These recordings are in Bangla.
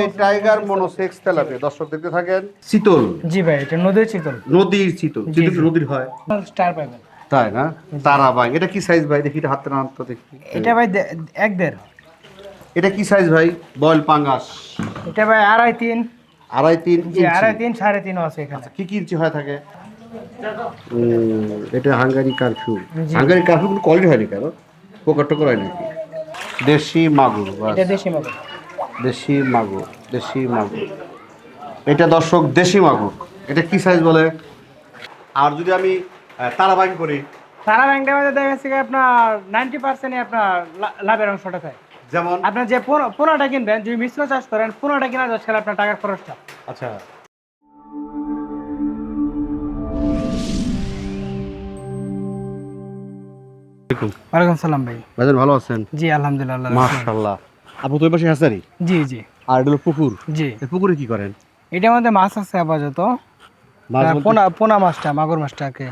এই টাইগার মনোসেক্স তেলাপে দর্শক দেখতে থাকেন। শীতল। জি ভাই এটা নদীর চিতল নদীর শীতল। জি। নদীর হয়। স্টার পাবেন। তাই না? তারা ভাই এটা কি সাইজ ভাই? দেখি এটা হাতে না তো দেখি। এটা ভাই এক দেড়। এটা কি সাইজ ভাই? বয়েল পাঙ্গাস। এটা ভাই আড়াই তিন। আড়াই তিন আড়াই তিন সাড়ে তিনও আছে এখানে। আচ্ছা, কি কি ইঞ্চি হয়ে থাকে? উম, এটা হাঙ্গারি কারফিউ। হাঙ্গারি কারফিউ কিন্তু কোয়ালিটি হয়নি কেন? পোকার টোকর হয় নাকি? দেশি মাগুর এটা দেশি মাগুর। দেশি মাগুর দেশি মাগুর। এটা দর্শক দেশি মাগুর। এটা কি সাইজ বলে? আর যদি আমি তারাবাইন করি? সারা ব্যাংকের মধ্যে দেখা যাচ্ছে আপনার নাইনটি পার্সেন্টই আপনার লাভের অংশটা থাকে। যেমন? আপনার যে পোনা- পোনাটা কিনবেন যদি মিশ্র চাষ করেন পোনাটা কেনা যাচ্ছে আপনার টাকার খরচটা। আচ্ছা। ওয়ালাইকুম। সালাম ভাই। ভাইজান ভালো আছেন? জি আলহামদুলিল্লাহ মাশাআল্লাহ। আপনি তো পাশে হাসারি জি জি। আর এটা হলো পুকুর। জি। পুকুরে কি করেন? এটার মধ্যে মাছ আছে আপাতত। পোনা পোনা মাছটা মাগুর মাছটা আর কি।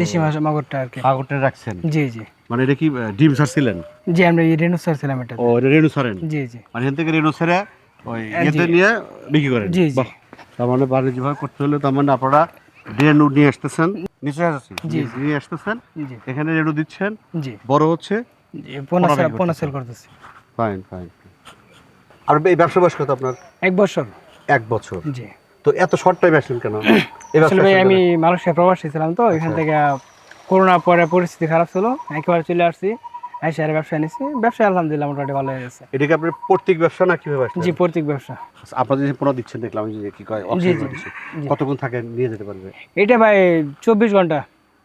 দেশি মাছ মাগুরটা আর কি। পাগরটা রাখছেন? জি জি। মানে এটা কি ডিম ছাড়ছিলেন? জি আমরা রেনু ছিলাম এটা ও এটা রেণু ছাড়েন? জি জি। মানে এখান থেকে রেণু ছেড়ে ওই হ্যাঁ, ইয়েতে জি। নিয়ে বিক্রি করেন? জি, জি। তার মানে বাণিজ্যভাবে করতে হলে তার মানে আপনারা রেণু নিয়ে আসতেছেন। নিচে জি, নিয়ে আসতেছেন। এখানে রেণু দিচ্ছেন। জি। বড় হচ্ছে পোনা সেল করতেছি। ফাইন ফাইন আর এই ব্যবসা বয়স কত আপনার? এক বছর। এক বছর। জি। তো এত শর্ট টাইম আসলেন কেন? এই ব্যবসা আসলে ভাই আমি? মালয়েশিয়া প্রবাসী ছিলাম তো এখান আচ্ছা। থেকে করোনা পরে পরিস্থিতি খারাপ ছিল একেবারে চলে আসছি আর ব্যবসা নিছি ব্যবসা আলহামদুলিল্লাহ মোটামুটি ভালো হয়ে গেছে এটা কি আপনার প্রত্যেক ব্যবসা না কীভাবে আসলেন জি প্রত্যেক ব্যবসা। আচ্ছা, আপনারা যে পোনা দিচ্ছেন দেখলাম যে কি কয় জি, অক্সিজেন জি, কতক্ষণ থাকে নিয়ে যেতে পারবে? এটা ভাই চব্বিশ ঘণ্টা।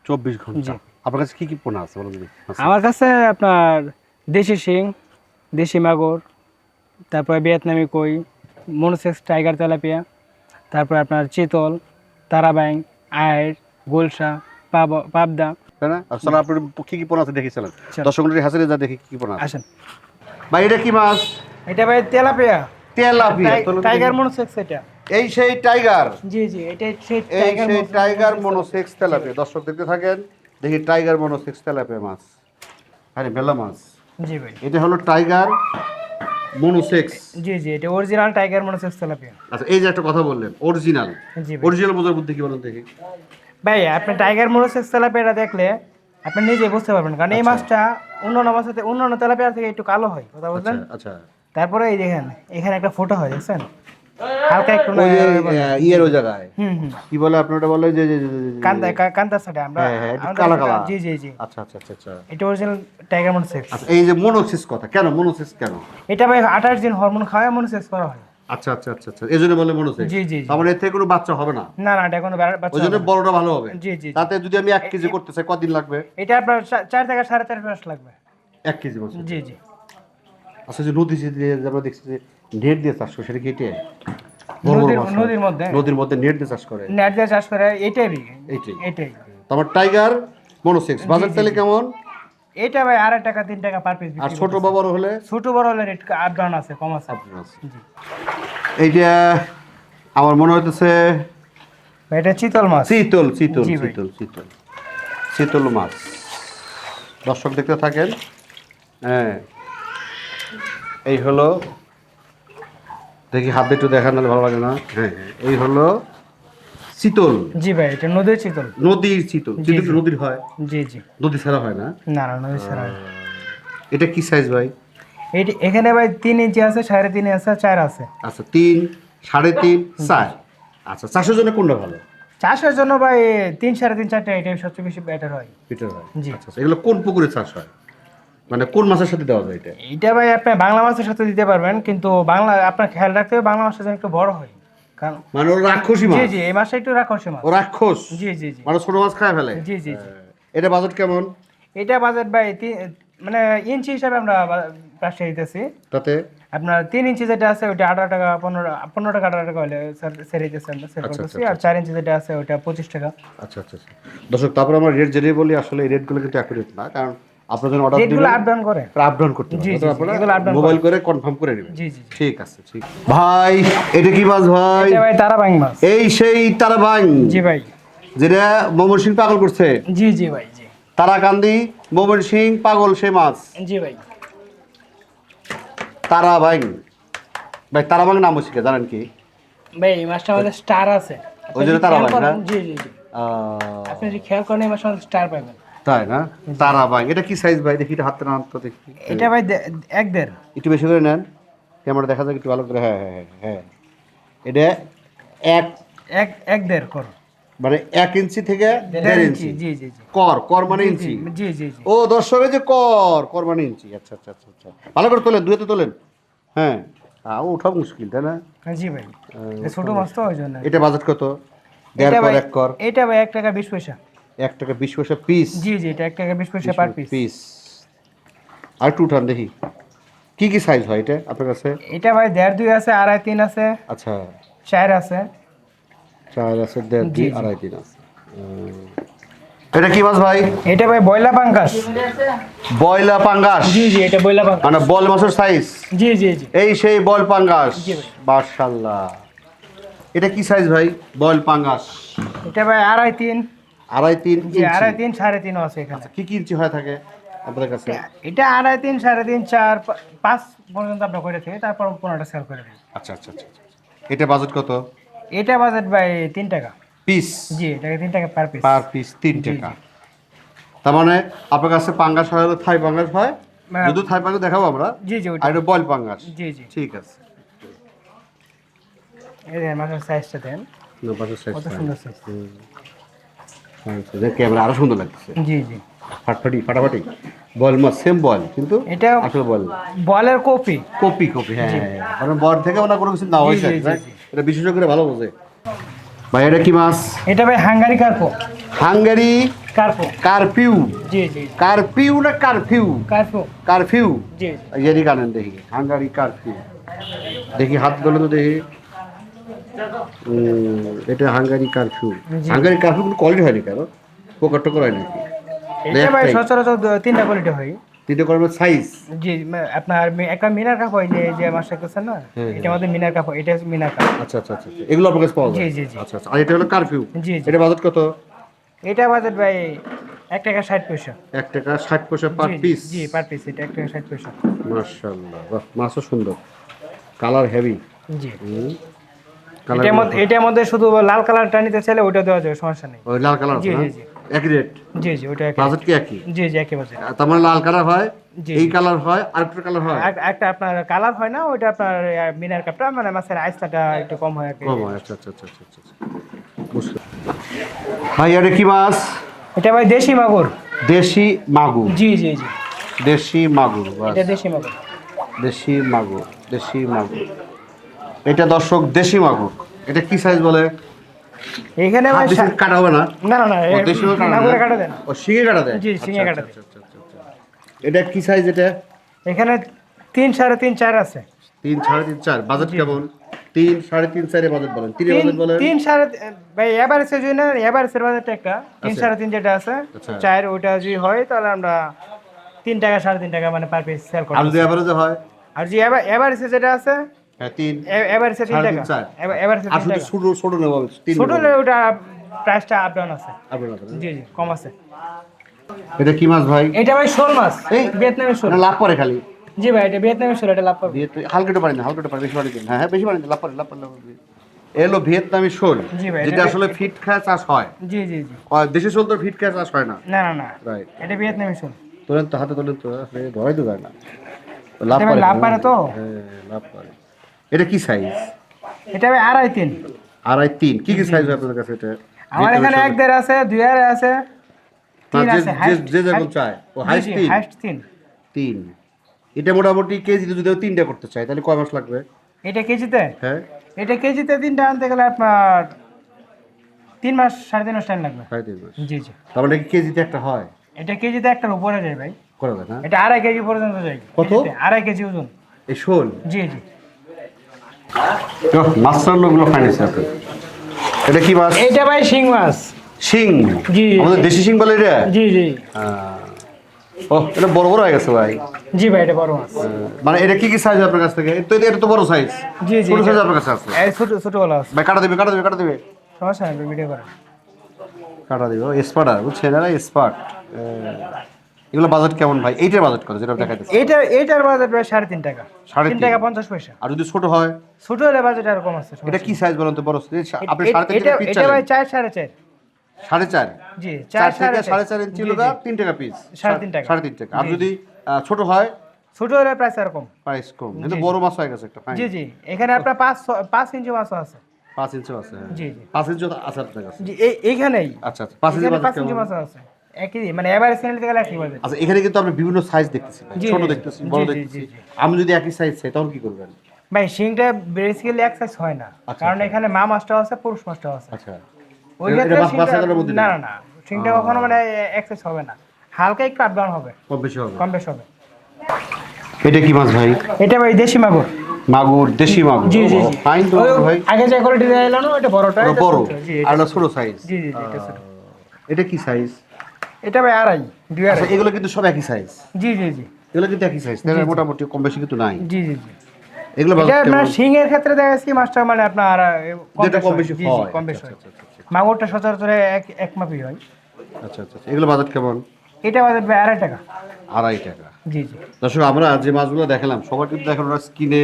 চব্বিশ ঘণ্টা। জি। আপনার কাছে কি কি পোনা আছে বলুন। আমার কাছে আপনার দেশি শিং দেশি মাগুর তারপরে ভিয়েতনামি কই মনোসেক্স টাইগার তেলাপিয়া তারপরে আপনার চিতল তারাব্যাং আয়ের গোলসা পাব- পাবদা। তাই না? কি কি পোনা আছে দেখেছিলেন? চলো। দর্শক হাসিলে যা দেখি কি কি পোনা আসেন। ভাই এটা কি মাছ? এটা ভাই তেলাপিয়া। তেলাপিয়া। টাইগার মনোসেক্স এটা। এই সেই টাইগার। জি জি এটা সেই এই টাইগার সেই টাইগার মনোসেক্স তেলাপিয়া। দর্শক দেখতে থাকেন দেখি টাইগার মনোসেক্স তেলাপিয়া মাছ। আরে বেলা মাছ। জি ভাই। এটা হলো টাইগার। মনোসেক্স জি জি এটা অরিজিনাল টাইগার মনোসেক্স তেলাপিয়া। আচ্ছা এই যে একটা কথা বললেন অরিজিনাল জি অরিজিনাল বোঝার বুদ্ধি কি বলেন দেখি। ভাই আপনি টাইগার মনোসেক্স তেলাপিয়াটা দেখলে আপনি নিজে বুঝতে পারবেন কারণ এই মাছটা অন্যান্য মাছের অন্যান্য তেলাপিয়ার থেকে একটু কালো হয় কথা বলছেন? আচ্ছা আচ্ছা। তারপরে এই দেখেন এখানে একটা ফোটো হয় দেখছেন? হালকা একটু না ওই যে, আহ, ইয়ের ওই জায়গায়। হুম হুম। কি বলে আপনার বলে? যে যে- যে- যে- যে- কান্দা কা- আমরা হ্যাঁ, একটু আমাদের কালা কালা। জি জি জি। আচ্ছা আচ্ছা আচ্ছা আচ্ছা। এটা অরিজিনাল টাইগার মনোসেক্স আচ্ছা এই যে মনোসিস কথা কেন মনোসিস কেন? এটা ভাই দিন হরমোন খাওয়ায় করা হয়। আচ্ছা আচ্ছা আচ্ছা আচ্ছা এই বলে মনোসিস জি জি তার মানে কোনো বাচ্চা হবে না? না না এটা কোনো বাচ্চা ওই জন্য বড়টা ভালো হবে। জি জি। তাতে যদি আমি এক কেজি করতে চাই কদিন লাগবে? এটা আপনার চা- চার থেকে সাড়ে চার মাস লাগবে। এক কেজি মাছ জি জি। আচ্ছা যে নদী যে আমরা দেখছি যে নেট দিয়ে চাষ করে সেটা কি এটাই? বড় বড় নদীর মধ্যে। নদীর মধ্যে নেট দিয়ে চাষ করে। নেট দিয়ে চাষ করে বিঘে এইটাই এটাই। তোমার টাইগার মনোসেক্স বাজার তেলে কেমন? এটা ভাই আড়াই টাকা তিন টাকা পার পিস আর ছোট বড় হলে? ছোট বড় হলে রেট আপ ডাউন আছে কম আছে। এইটা আমার মনে হইতেছে এটা চিতল মাছ। শীতল শীতল জি ভাই। শীতল শীতল শীতল মাছ। দর্শক দেখতে থাকেন। হ্যাঁ। এই হলো দেখি হাত একটু দেখান নাহলে ভালো লাগে না। হ্যাঁ হ্যাঁ, এই হলো শীতল। জি ভাই এটা নদীর চিতল নদীর শীতল জি। নদীর হয়। জি জি। নদী ছাড়া হয় না। না না নদীর ছাড়া এটা কি সাইজ ভাই? এটি এখানে ভাই তিন ইঞ্চি আছে সাড়ে তিন আছে চার আছে। আচ্ছা তিন সাড়ে তিন চার। আচ্ছা চাষের জন্য কোনটা ভালো? চাষের জন্য ভাই তিন সাড়ে তিন চারটা এটাই সবচেয়ে বেশি বেটার হয়। পিটার হয়। জি। আচ্ছা আচ্ছা, এগুলো কোন পুকুরে চাষ হয়? মানে কোন মাছের সাথে দেওয়া যায় এটা? এইটা ভাই আপনি বাংলা মাছের সাথে দিতে পারবেন কিন্তু বাংলা আপনার খেয়াল রাখতে হবে বাংলা মাছটা যেন একটু বড় হয়। কারণ মানে ও রাক্ষসী মাছ? জি এই মাছটা একটু রাখো মাছ। ও রাক্ষস? জি জি জি। মানে ছোট মাছ খায় ফেলে? জি জি জি। এটা বাজেট কেমন? এটা বাজেট ভাই মানে ইঞ্চি হিসাবে আমরা দিতেছি। তাতে? আপনার তিন ইঞ্চি যেটা আছে ওটা আঠারো টাকা পনেরো পনেরো টাকা আঠারো টাকা হলে সেরে দিতেছি আমরা সেল আচ্ছা, করতেছি। আর চার ইঞ্চি যেটা আছে ওটা পঁচিশ টাকা। আচ্ছা আচ্ছা আচ্ছা। দর্শক তারপর আমরা রেট জেনে বলি আসলে এই রেটগুলো কিন্তু অ্যাকুরেট না কারণ জন্য অর্ডার আপ ডাউন করে। আপ ডাউন করতে মোবাইল করে। কনফার্ম করে নেবেন। জি জি ঠিক আছে ঠিক। ভাই এটা কি মাছ ভাই? এটা ভাই তারাবাং মাছ। এই সেই তারাবাং জি ভাই। যেটা সিং পাগল করছে? জি জি ভাই জি। তারাকান্দি মোমর সিং পাগল সে মাছ। জি ভাই। তারাবাং ভাই তারাবাং নাম হচ্ছে জানেন কি? ভাই এই মাছটা আমাদের স্টার আছে। ওই জন্য তারা ভাই, না? জি জি জি। আপনি যদি খেয়াল করেন এই মাছটা স্টার পাবেন। তাই না? তারাবাং এটা কি সাইজ ভাই? দেখি এটা হাতে না তো দেখি। এটা ভাই এক দেড়। একটু বেশি করে নেন। ক্যামেরা দেখা যাক একটু ভালো করে হ্যাঁ হ্যাঁ হ্যাঁ হ্যাঁ। এটা এক এক এক দেড় কর। মানে এক ইঞ্চি থেকে দেড় ইঞ্চি জি জি জি। কর কর মানে ইঞ্চি। জি জি জি। ও দর্শকের যে কর কর মানে ইঞ্চি। আচ্ছা আচ্ছা আচ্ছা আচ্ছা। ভালো করে তোলেন দুয়েতে তোলেন। হ্যাঁ। তাও ওঠা মুশকিল তাই না? জি ভাই। ছোট মাছ তো ওই জন্য। এটা বাজেট কত? দেড় কর এক কর। এটা ভাই এক টাকা বিশ পয়সা। এক টাকা বিশ পয়সা পিস জি জি এটা এক টাকা বিশ পয়সা পার পিস পিস আর একটু উঠান দেখি। কি কি সাইজ হয় এটা আপনার কাছে? এটা ভাই দেড় দুই আছে আড়াই তিন আছে। আচ্ছা। চার আছে। চার আছে দেড় দুই। আড়াই তিন আছে। এটা কি মাছ ভাই? এটা ভাই বয়লা পাঙ্কাস বয়লা পাঙ্গাস? জি জি এটা বয়লা পাঙ্কাস মানে বল মাছের সাইজ জি জি জি। এই সেই বল পাঙ্গাস। মাশাল্লাহ এটা কি সাইজ ভাই? বল পাঙ্গাস। এটা ভাই আড়াই তিন। আড়াই তিন আড়াই তিন সাড়ে তিনও আছে এখানে। কি কি ইঞ্চি হয়ে থাকে আপনাদের কাছে? এটা আড়াই তিন সাড়ে তিন চার পাঁচ পর্যন্ত আমরা করে থাকি তারপর পনেরোটা সেল করে দিই। আচ্ছা আচ্ছা আচ্ছা আচ্ছা। এটা বাজেট কত? এটা বাজেট ভাই তিন টাকা। পিস জি এটাকে তিন টাকা পার পিস পার পিস তিন টাকা। তার মানে আপনার কাছে পাঙ্গাস হয় থাই পাঙ্গাস হয়? হ্যাঁ। যদি থাই পাঙ্গাস দেখাবো আমরা জি জি আর এটা বল পাঙ্গাস। জি জি। ঠিক আছে। এই মাছের সাইজটা দেন। পাশের size কত সুন্দর সাইজ ক্যামেরা আরও সুন্দর লাগছে জি জি। ফাটফাটি ফাটাফাটি। বল মাছ সেম বল কিন্তু এটা আসলে বল। বলের কপি। কপি কপি হ্যাঁ মানে বল থেকে ওনা কোনো কিছু না হয়েছে? জি। এটা বিশেষ করে ভালো বোঝে। ভাই এটা কি মাছ? এটা ভাই হাঙ্গারি কার্পো। হাঙ্গারি কার্পো। কারফিউ জি জি কারফিউ না কারফিউ? কার্পো। কারফিউ? জি ইয়ারি কানেন দেখি। হাঙ্গারি কারফিউ। দেখি হাত ধরে তো দেখি। এটা হাঙ্গারি কারফিউ। হাঙ্গারি কারফিউ কোনো কোয়ালিটি হয়নি কেন? পোকার টোকর হয় নাকি. সচরাচর তিনটা কোয়ালিটি হয়। তিনটে কর্মের সাইজ জি আপনার একটা মিনার কাপ হয় যে যে মাছটা করছেন না হ্যাঁ, এটা আমাদের মিনার কাপ এটা মিনার কাপ। আচ্ছা আচ্ছা আচ্ছা আচ্ছা। এগুলো আপনার কাছে পাওয়া যায়? জি, জি, জি। আচ্ছা আচ্ছা। আর এটা হলো কারফিউ? জি এটা বাজেট কত? এটা বাজেট ভাই এক টাকা ষাট পয়সা। এক টাকা ষাট পয়সা পার পিস জি পার পিস এটা এক টাকা ষাট পয়সা। মার্শাল্লাহ বাহ মাছও সুন্দর। কালার হেভি জি। এটার মধ্যে এটার মধ্যে শুধু লাল কালারটা নিতে চাইলে ওটা দেওয়া যাবে সমস্যা নেই। ওই লাল কালার জি, জি। একই রেট জি জি ওটা একই বাজেট কি একই? জি জি একই বাজেট তার মানে লাল কালার হয় এই কালার হয় আর একটা কালার হয়? একটা আপনার কালার হয় না ওইটা আপনার মিনার কাপটা মানে মাছের আইসটা একটু কম হয় আর কি। কম হয় আচ্ছা আচ্ছা আচ্ছা আচ্ছা আচ্ছা ভাই এটা কি মাছ? এটা ভাই দেশি মাগুর। দেশি মাগুর? জি জি জি। দেশি মাগুর এটা দেশি মাগুর। দেশি মাগুর দেশি মাগুর। এটা দর্শক দেশি মাগুর। এটা কি সাইজ বলে? এখানে কাটা হবে না? না না না দেশি মাগুর কাটা? দেন। ও শিঙে কাটা দেয় জি, শিঙে আচ্ছা, কাটা আচ্ছা, আচ্ছা, আচ্ছা, আচ্ছা। এটা কি সাইজ এটা? এখানে তিন সাড়ে তিন চার আছে। তিন সাড়ে তিন চার। বাজেট কেমন? তিন সাড়ে তিন চারে বাজেট বলেন। তিন বাজেট বলেন? তিন সাড়ে ভাই এভারেজে যদি না এভারেজের বাজেটটা একটা। তিন আচ্ছা। সাড়ে তিন যেটা আছে আচ্ছা। চার ওইটা যদি হয় তাহলে আমরা তিন টাকা সাড়ে তিন টাকা মানে পার পিস সেল আর করি যদি অ্যাভারেজে হয়? আর যে এভারেজে যেটা আছে হ্যাঁ তিন। এভারেজে তিন সাড়ে টাকা। তিন চার। এভারেজে আর তিন শুধু টাকা। ছোট ছোট নেব তিন ছোট নেব। ওটা প্রাইসটা আপ ডাউন আছে। আপনার কাছে, না? জি জি কম আছে। এটা কি মাছ ভাই? এটা ভাই শোল মাছ এই। ভিয়েতনামের শোল। লাভ পরে খালি। জি ভাই এটা ভিয়েতনামের শোল এটা লাভ পাবে দিয়ে তো- হালকা একটু পারি না হালকা একটু বেশি পারি হ্যাঁ হ্যাঁ বেশি পারি লাভ পরে লাভ পরে এলো ভিয়েতনামি শোল যেটা আসলে ফিট খায় চাষ হয়। জি জি জি। দেশি শোল তো ফিট খায় চাষ হয় না। না না না। রাইট এটা ভিয়েতনামের শোল। তোলেন তো হাতে তোলেন তো ধরাই তো যায় না। লাভ পারে লাভ পারে তো? হ্যাঁ লাভ পারে এটা কি সাইজ এটা ভাই আড়াই তিন। আড়াই তিন। কি কি সাইজ আপনাদের কাছে এটা? আমার এখানে এক দেড় আছে দুই আড়াই আছে তিন আছে যে- যে যেরকম চায়। ও হাইস্ট তিন? হাইস্ট তিন। তিন। এটা মোটামুটি কেজি যদি তিনটা করতে চাই তাহলে কয় মাস লাগবে? এটা কেজিতে? হ্যাঁ। এটা কেজিতে তিনটা আনতে গেলে আপনার তিন মাস সাড়ে তিন মাস টাইম লাগবে। সাড়ে তিন মাস। জি জি। তার মানে কি কেজিতে একটা হয়? এটা কেজিতে একটার উপরে যায় ভাই। করা যায় না? এটা আড়াই কেজি পর্যন্ত যায়। কত? আড়াই কেজি ওজন। এই শোল? জি জি। মাছটার লোকগুলো আপনি এটা কি মাছ? এইটা ভাই শিং মাছ। শিং? জি। আমাদের দেশি শিং বলে এটা? জি জি। ও এটা বড় বড় হয়ে গেছে ভাই। জি ভাই এটা বড় মাছ। মানে এটা কি কি সাইজ আপনার কাছ থেকে? তো এটা তো বড় সাইজ জি জি ছোট সাইজ আপনার কাছে আছে। এই ছোট ছোটগুলো আছে। ভাই কাটা দেবে কাটা দেবে কাটা দেবে। সমস্যা নেই ভিডিও করে কাটা দেবে। ও স্পার্টার বুঝছেন? এরা স্পার্ট এগুলো বাজেট কেমন ভাই? এইটার বাজেট কত? যেটা দেখাইতেছে। এইটা এইটার বাজেট প্রায় সাড়ে তিন টাকা। সাড়ে তিন? টাকা পঞ্চাশ পয়সা। আর যদি ছোট হয়? ছোট হলে বাজেট আর কম আছে এটা কি সাইজ বলেন তো বড়? আপনি সাড়ে তিন টাকা এটা ভাই চার সাড়ে চার। সাড়ে চার? জি চার থেকে সাড়ে চার। ইঞ্চি লোকা তিন টাকা পিস সাড়ে তিন টাকা। সাড়ে তিন টাকা। আর যদি ছোট হয়? ছোট হলে প্রাইস আর কম। প্রাইস কম। কিন্তু বড় মাছ হয়ে গেছে একটা। জি জি। এখানে আপনার পাঁচ পাঁচ ইঞ্চি মাছও আছে। পাঁচ ইঞ্চি আছে হ্যাঁ। জি জি। পাঁচ ইঞ্চি আছে আপনার কাছে? জি এইখানেই। আচ্ছা আচ্ছা। পাঁচ ইঞ্চি মাছও আছে। একই মানে এভারেজ নিতে গেলে একই বাজেট আচ্ছা এখানে কিন্তু আমরা বিভিন্ন সাইজ দেখতেছি ছোট দেখতেছি বড় দেখতেছি। জি, জি। আমি যদি একই সাইজ চাই তখন কি করবেন? ভাই শিংটা বেসিক্যালি এক size হয় না। আচ্ছা, কারণ আচ্ছা। এখানে মা মাছটাও আছে পুরুষ মাছটাও আছে। আচ্ছা। ওই এটা- ক্ষেত্রে এটা বাস- শিংটা- বাচ্চাদের মধ্যে না না না শিংটা কখনো মানে এক size হবে না। হালকা একটু আপ ডাউন হবে। কম বেশি হবে। কম বেশ হবে। এটা কি মাছ ভাই? এটা ভাই দেশি মাগুর। মাগুর দেশি মাগুর। জি জি জি। ফাইন তো ভাই। আগে যে কোয়ালিটি এলো না ওটা বড়টা বড়। আর এটা এটা ছোট। সাইজ জি জি এটা। এটা কি সাইজ এটা ভাই আড়াই দুই আচ্ছা আড়াই এগুলো কিন্তু সব একই সাইজ জি জি জি। এগুলো কিন্তু একই সাইজ তাহলে মোটামুটি কম বেশি কিন্তু নাই। জি জি জি। এগুলো আপনার? শিং এর ক্ষেত্রে দেখা যাচ্ছে মাছটা মানে আপনার কম বেশি হয়। কম বেশি আচ্ছা, হয়। আচ্ছা, আচ্ছা, মাগুরটা সচরাচর এক এক মাপই হয়। আচ্ছা আচ্ছা আচ্ছা। এগুলো বাজার কেমন? এটা বাজেট ভাই আড়াই টাকা। আড়াই টাকা। জি জি। দর্শক আমরা যে মাছগুলো দেখালাম সবার কিন্তু দেখেন ওরা স্ক্রিনে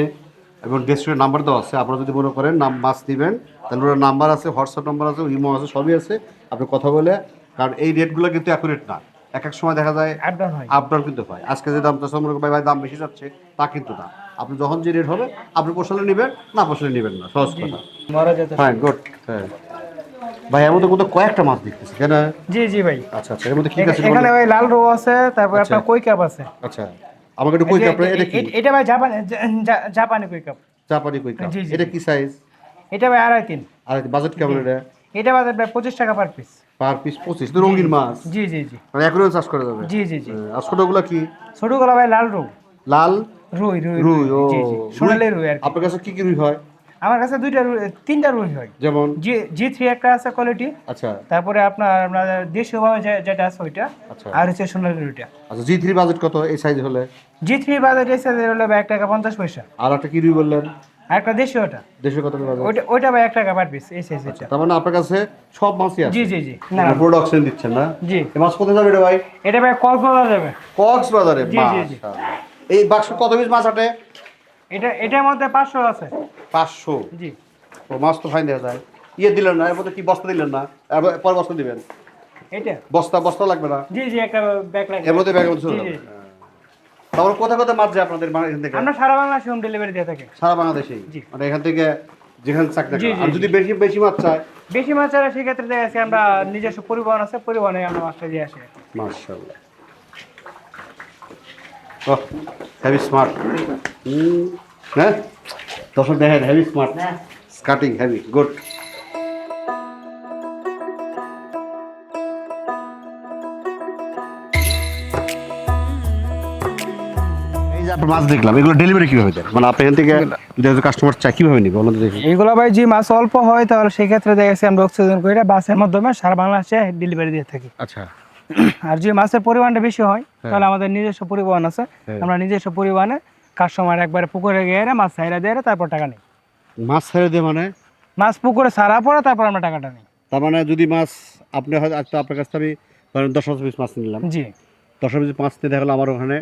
এবং ডেস্ক্রিপশনে নাম্বার দেওয়া আছে। আপনারা যদি মনে করেন নাম মাছ দিবেন তাহলে ওরা নাম্বার আছে হোয়াটসঅ্যাপ নাম্বার আছে ইমো আছে সবই আছে। আপনি কথা বলে কারণ এই রেটগুলো কিন্তু অ্যাকুরেট না। এক এক সময় দেখা যায় আপ ডাউন হয়। আপ কিন্তু হয়। আজকে যে দামটা মনে ভাই ভাই দাম বেশি যাচ্ছে তা কিন্তু না। আপনি যখন যে রেট হবে আপনি পোষালে নেবেন না পোষালে নেবেন না। সহজ কথা। হ্যাঁ গুড হ্যাঁ। ভাই এর মধ্যে কোথাও কয়েকটা মাছ দেখতেছি কেন জি জি ভাই। আচ্ছা আচ্ছা এর মধ্যে কি আছে এখানে ভাই লাল রো আছে তারপর আপনার কই কাপ আছে? আচ্ছা আমাকে একটু কই কাপ এটা কি? এটা ভাই জাপানি জাপানি কই কাপ জাপানি কই কাপ। এটা কি সাইজ এটা ভাই আড়াই তিন। বাজেট কেমন এটা? এটা বাজেট ভাই পঁচিশ টাকা পার পিস পার পিস পঁচিশ। রঙিন মাছ। জি জি জি। মানে চাষ করে যাবে। জি জি জি। আর ছোটগুলো কি? ছোট গলা ভাই লাল রু লাল? রুই রুই রুই ও। সোনালি রুই আর আপনার কাছে কি কি রুই হয়? আমার কাছে দুইটা রুই তিনটা রুই হয়। যেমন? জি জি থ্রি একটা আছে কোয়ালিটি আচ্ছা। তারপরে আপনার আপনার দেশীয় ভাবে যেটা আছে ওইটা। আচ্ছা। আর হচ্ছে সোনালি রুইটা। আচ্ছা জি থ্রি বাজেট কত এই সাইজ হলে? জি থ্রি বাজার এসে হলো ভাই এক টাকা পঞ্চাশ পয়সা। আর একটা কি রুই বললেন? একটা দেশীয়টা দেশের কত বাজেট ওইটা ওইটা ভাই এক টাকা পার পিস এই সাইজ এটা। তার মানে আপনার কাছে সব মাছই আছে? জি জি জি। না প্রোডাকশন দিচ্ছেন না? জি। এই মাছ কোথায় যাবে রে ভাই? এটা ভাই কক্সবাজার যাবে। কক্সবাজারে জি, জি, জি। এই বাক্স কত পিস মাছ আটে? এটা এটার মধ্যে পাঁচশো আছে। পাঁচশো? জি। ও মাছ তো ফাইন দেওয়া যায়। ইয়ে দিলেন না এর মধ্যে কি বস্তা দিলেন না? পর বস্তা দিবেন? এটা? বস্তা বস্তা লাগবে না? জি জি একটা ব্যাগ লাগে এর মধ্যে ব্যাগের মধ্যে। তারপর কোথায় কোথায় মাছ যায় আপনাদের এখান থেকে? আমরা সারা বাংলাদেশে হোম ডেলিভারি দিয়ে থাকি। সারা বাংলাদেশেই? মানে এখান থেকে যেখানে চাকরি আর যদি বেশি বেশি মাছ চায়? বেশি মাছ ছাড়া সেক্ষেত্রে দেখা যাচ্ছে আমরা নিজস্ব পরিবহন আছে পরিবহনে আমরা মাছটা দিয়ে আসি। মাশাআল্লাহ। ওহ হেভি স্মার্ট হ্যাঁ? দর্শক দেখেন heavy smart cutting heavy good মাছ দেখলাম। এগুলো ডেলিভারি কীভাবে দেন মানে আপনি এখান থেকে যদি কাস্টমার চায় কীভাবে নিবে? বলুন এইগুলো ভাই যে মাছ অল্প হয় তাহলে সেক্ষেত্রে দেখা যাচ্ছে আমরা অক্সিজেন করে বাসের মাধ্যমে সারা বাংলাদেশে ডেলিভারি দিয়ে থাকি। আচ্ছা। আর যে মাছের পরিমাণটা বেশি হয় তাহলে আমাদের নিজস্ব পরিবহন আছে। হ্যাঁ। আমরা নিজস্ব পরিবহনে কাস্টমার একবারে পুকুরে গিয়ে মাছ ছাইরা দিয়ে তারপর টাকা নিই। মাছ ছেড়ে দিয়ে মানে? মাছ পুকুরে সারা পরে তারপর আমরা টাকাটা নিই। তার মানে যদি মাছ আপনি হয়তো আজকে আপনার কাছ থেকে ধরেন দশ পিস মাছ নিলাম। জি। দশ পিস মাছ নিয়ে দেখা গেলো আমার ওখানে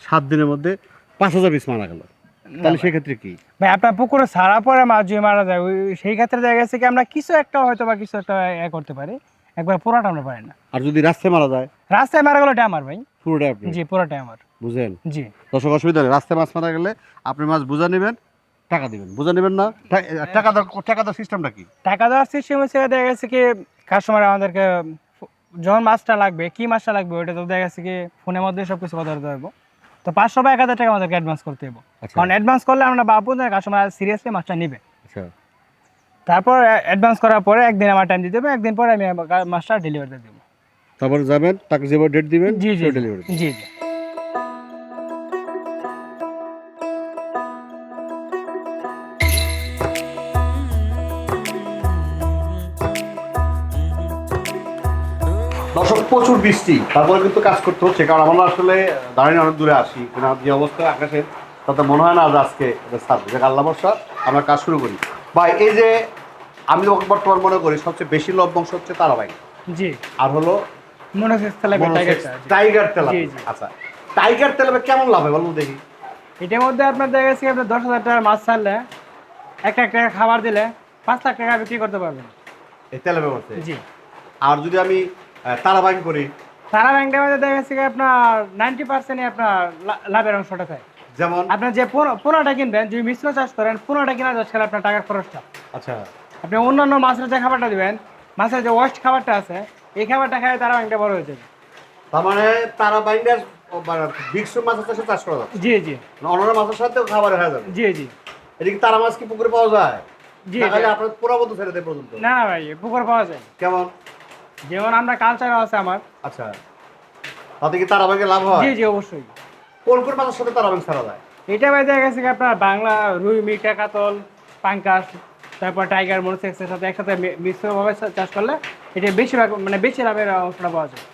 সাত দিনের মধ্যে পাঁচ হাজার পিস মারা গেল। তাহলে সেক্ষেত্রে কি? ভাই আপনার পুকুরে সারা পরে মাছ যদি মারা যায় ওই সেই ক্ষেত্রে দেখা গেছে কি আমরা কিছু একটা হয়তো বা কিছু একটা এ করতে পারি। একবার পুরোটা আমরা পারি না। আর যদি রাস্তায় মারা যায়? রাস্তায় মারা গেলো আমার ভাই। আপনি জি পুরোটাই আমার। বুঝেন? জি। দর্শক অসুবিধা নেই। রাস্তায় মাছ মারা গেলে আপনি মাছ বুঝা নেবেন টাকা দিবেন। বুঝা নেবেন না টাকা দেওয়ার টাকা দেওয়ার সিস্টেমটা কি? টাকা দেওয়ার সিস্টেম হচ্ছে দেখা গেছে কি কাস্টমার আমাদেরকে যখন মাছটা লাগবে কি মাছটা লাগবে ওইটা তো দেখা গেছে কি ফোনের মধ্যে সব কিছু কথা বলতে তো পাঁচশো বা এক হাজার টাকা আমাদেরকে অ্যাডভান্স করতে হবে আচ্ছা। কারণ অ্যাডভান্স করলে আমরা বাবু কাস্টমার সিরিয়াসলি মাছটা নিবে। আচ্ছা। তারপর অ্যাডভান্স করার পরে একদিন আমার টাইম দিতে হবে একদিন পরে আমি মাছটা ডেলিভারি দিয়ে দেবো। তারপর যাবেন তাকে যেভাবে ডেট দিবেন জি জি ডেলিভারি জি জি। বৃষ্টি তারপরে কিন্তু কাজ করতে হচ্ছে। কারণ আমরা আসলে দাঁড়িয়ে অনেক দূরে আসি যে অবস্থা আকাশের তাতে মনে হয় না আজ আজকে যে আল্লাহ বর্ষা আমরা কাজ শুরু করি। বা এই যে আমি বর্তমান মনে করি সবচেয়ে বেশি লভ্যাংশ হচ্ছে তারাবাই জি। আর হলো টাইগার জি। আচ্ছা টাইগার তেলাপিয়া কেমন লাভ হয় বলুন দেখি। এটার মধ্যে আপনার দেখা গেছে আপনার দশ হাজার টাকার মাছ ছাড়লে এক এক টাকা খাবার দিলে পাঁচ লাখ টাকা বিক্রি করতে পারবেন। এই তেলাপিয়া মাছে জি। আর যদি আমি আহ, তারাবাইন করি। সারা ব্যাংকের মধ্যে দেখা কি আপনার নাইনটি পার্সেন্টই আপনার লাভের অংশটা থাকে। যেমন? আপনার যে পোনাটা কিনবেন যদি মিশ্র চাষ করেন পোনাটা কিনা করে আপনার টাকার খরচটা। আচ্ছা। আপনি অন্যান্য মাছের যে খাবারটা দিবেন মাছের যে ওয়েস্ট খাবারটা আছে এই খাবারটা খাই তারা ব্যাংকটা বড় হয়ে যাবে। তার মানে তারাবাইনের বিক্স মাছের চাষে চাষ করা যাবে জি জি। অন্যান্য মাছের সাথেও খাবার হয়ে যাবে? জি জি। এদিকে তারা মাছ কি পুকুরে পাওয়া যায়? জি। খালি আপনার পুরা বন্ধু ছেড়ে দেয় পর্যন্ত। না ভাই পুকুর পাওয়া যায়। কেমন? যেমন আমরা কালচার আছে আমার। আচ্ছা। তাতে কি তারাবাইকে লাভ হয়? জি জি অবশ্যই। কোন কোন মাছের সাথে তারাবাইন ছাড়া যায়? এটা ভাই দেখা গেছে আপনার বাংলা রুই মিঠা কাতল পাঙ্কাস তারপর টাইগার মনোসেক্সের সাথে একসাথে মিশ্রভাবে চাষ করলে এটা বেশিরভাগ মানে বেশি লাভের অংশটা পাওয়া যায়।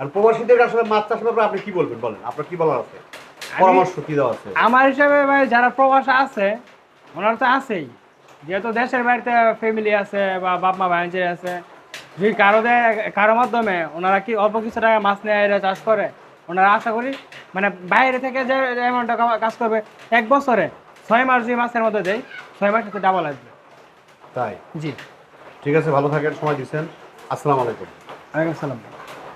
আর প্রবাসীদের আসলে মাছ চাষের ব্যাপারে আপনি কি বলবেন বলেন? আপনার কি বলার আছে? পরামর্শ কি দেওয়া আছে? আমার হিসাবে ভাই যারা প্রবাসে আছে ওনারা তো আছেই। যেহেতু দেশের বাড়িতে ফ্যামিলি আছে বা বাপ মা ভাইঞ্চে আছে যদি কারও দেয় কারও মাধ্যমে ওনারা কি অল্প কিছু টাকা মাছ নিয়ে এরা চাষ করে? ওনারা আশা করি মানে বাইরে থেকে যে অ্যামাউন্টটা কাজ করবে এক বছরে ছয় মাস যে মাসের মধ্যে দেয় ছয় মাস হচ্ছে ডাবল আসবে। তাই? জি। ঠিক আছে ভালো থাকেন সময় দিচ্ছেন। আসসালামু আলাইকুম। ওয়ালাইকুম আসসালাম।